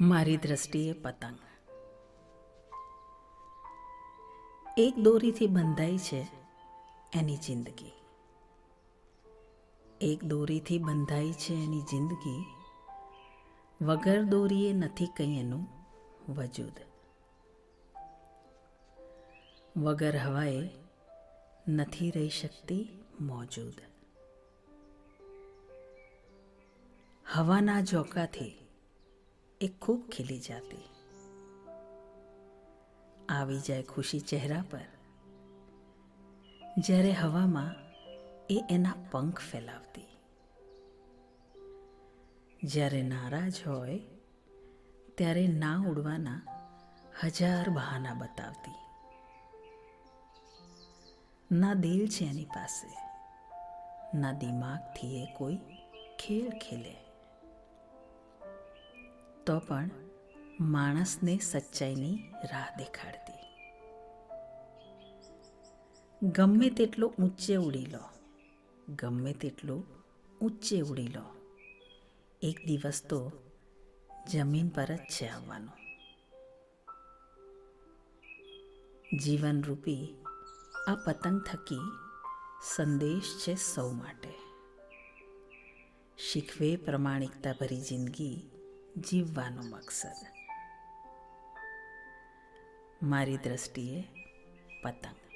મારી દ્રષ્ટિએ પતંગ. એક દોરીથી બંધાઈ છે એની જિંદગી. એક દોરીથી બંધાઈ છે એની જિંદગી. વગર દોરીએ નથી કંઈ એનું વજૂદ. વગર હવાએ નથી રહી શકતી મોજૂદ. હવાના ઝોકાથી એ ખૂબ ખીલી જાતી. આવી જાય ખુશી ચહેરા પર, જ્યારે હવામાં એ એના પંખ ફેલાવતી. જ્યારે નારાજ હોય, ત્યારે ના ઉડવાના હજાર બહાના બતાવતી. ના દિલ છે એની પાસે, ના દિમાગથી એ કોઈ ખેલ ખેલે. તો પણ માણસને સચ્ચાઈની રાહ દેખાડતી. ગમે તેટલો ઊંચે ઉડી લો, ગમે તેટલું ઊંચે ઉડી લો, એક દિવસ તો જમીન પર જ છે આવવાનું. જીવનરૂપી આ પતંગ થકી સંદેશ છે સૌ માટે. શીખવે પ્રમાણિકતા ભરી જિંદગી જીવવાનો મકસદ. મારી દ્રષ્ટિએ પતંગ.